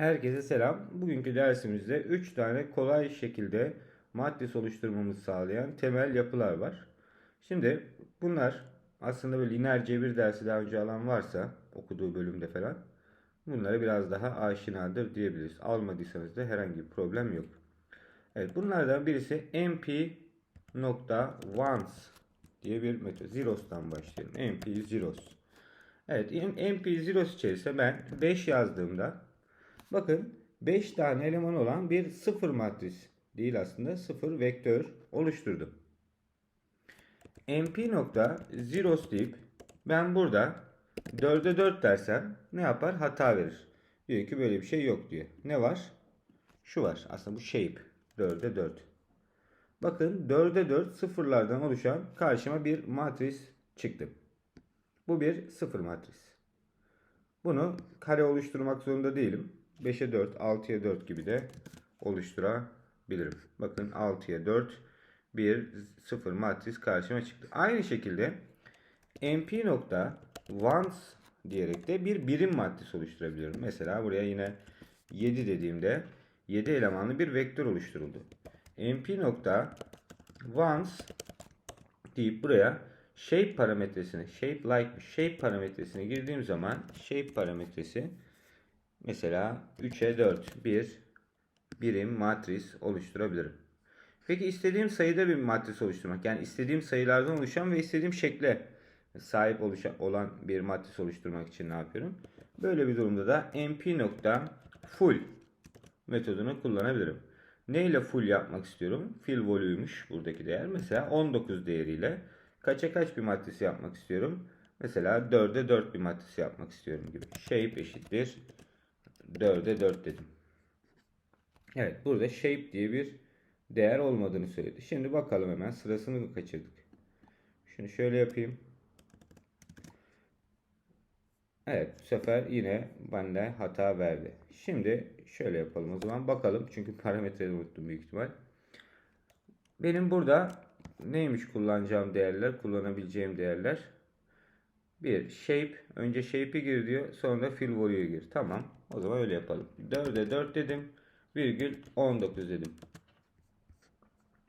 Herkese selam. Bugünkü dersimizde 3 tane kolay şekilde matris oluşturmamızı sağlayan temel yapılar var. Şimdi bunlar aslında böyle lineer cebir dersi daha önce alan varsa okuduğu bölümde falan bunlara biraz daha aşinadır diyebiliriz. Almadıysanız da herhangi bir problem yok. Evet bunlardan birisi mp.once diye bir metot. Zeros'tan başlayalım. mp zeros. Evet mp zeros içerisinde ben 5 yazdığımda Bakın 5 tane eleman olan bir sıfır matris değil aslında sıfır vektör oluşturdum. mp nokta zeros deyip ben burada 4'e 4 dersem ne yapar? Hata verir. Diyor ki böyle bir şey yok diyor. Ne var? Şu var. Aslında bu shape. 4'e 4. Bakın 4'e 4 sıfırlardan oluşan karşıma bir matris çıktı. Bu bir sıfır matris. Bunu kare oluşturmak zorunda değilim. 5'e 4, 6'ya 4 gibi de oluşturabilirim. Bakın 6'ya 4, 1, 0 matris karşıma çıktı. Aynı şekilde mp nokta once diyerek de bir birim matris oluşturabiliyorum. Mesela buraya yine 7 dediğimde 7 elemanlı bir vektör oluşturuldu. mp nokta once deyip buraya shape parametresini shape like shape parametresini girdiğim zaman shape parametresi Mesela 3'e 4 bir birim matris oluşturabilirim. Peki istediğim sayıda bir matris oluşturmak yani istediğim sayılardan oluşan ve istediğim şekle sahip oluşan, olan bir matris oluşturmak için ne yapıyorum? Böyle bir durumda da mp nokta full metodunu kullanabilirim. Ne ile full yapmak istiyorum? Fill value'ymuş buradaki değer. Mesela 19 değeriyle kaça kaç bir matris yapmak istiyorum? Mesela 4'e 4 bir matris yapmak istiyorum gibi. Shape eşittir 4'e 4 dedim. Evet burada shape diye bir değer olmadığını söyledi. Şimdi bakalım hemen sırasını kaçırdık. Şunu şöyle yapayım. Evet bu sefer yine bende hata verdi. Şimdi şöyle yapalım o zaman bakalım. Çünkü parametreyi unuttum büyük ihtimal. Benim burada neymiş kullanacağım değerler, kullanabileceğim değerler. Bir shape, önce shape'i gir diyor. Sonra fill value'yu gir. Tamam. O zaman öyle yapalım. 4'e 4 dedim. Virgül 19 dedim.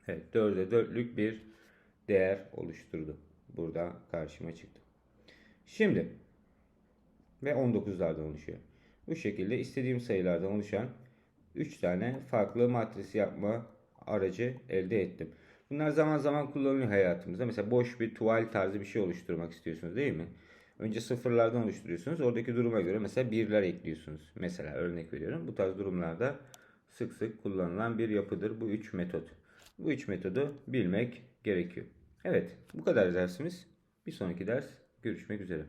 Evet 4'e 4'lük bir değer oluşturdu. Burada karşıma çıktı. Şimdi ve 19'lardan oluşuyor. Bu şekilde istediğim sayılardan oluşan 3 tane farklı matris yapma aracı elde ettim. Bunlar zaman zaman kullanılıyor hayatımızda. Mesela boş bir tuval tarzı bir şey oluşturmak istiyorsunuz değil mi? Önce sıfırlardan oluşturuyorsunuz. Oradaki duruma göre mesela birler ekliyorsunuz. Mesela örnek veriyorum. Bu tarz durumlarda sık sık kullanılan bir yapıdır bu üç metot. Bu üç metodu bilmek gerekiyor. Evet bu kadar dersimiz. Bir sonraki ders görüşmek üzere.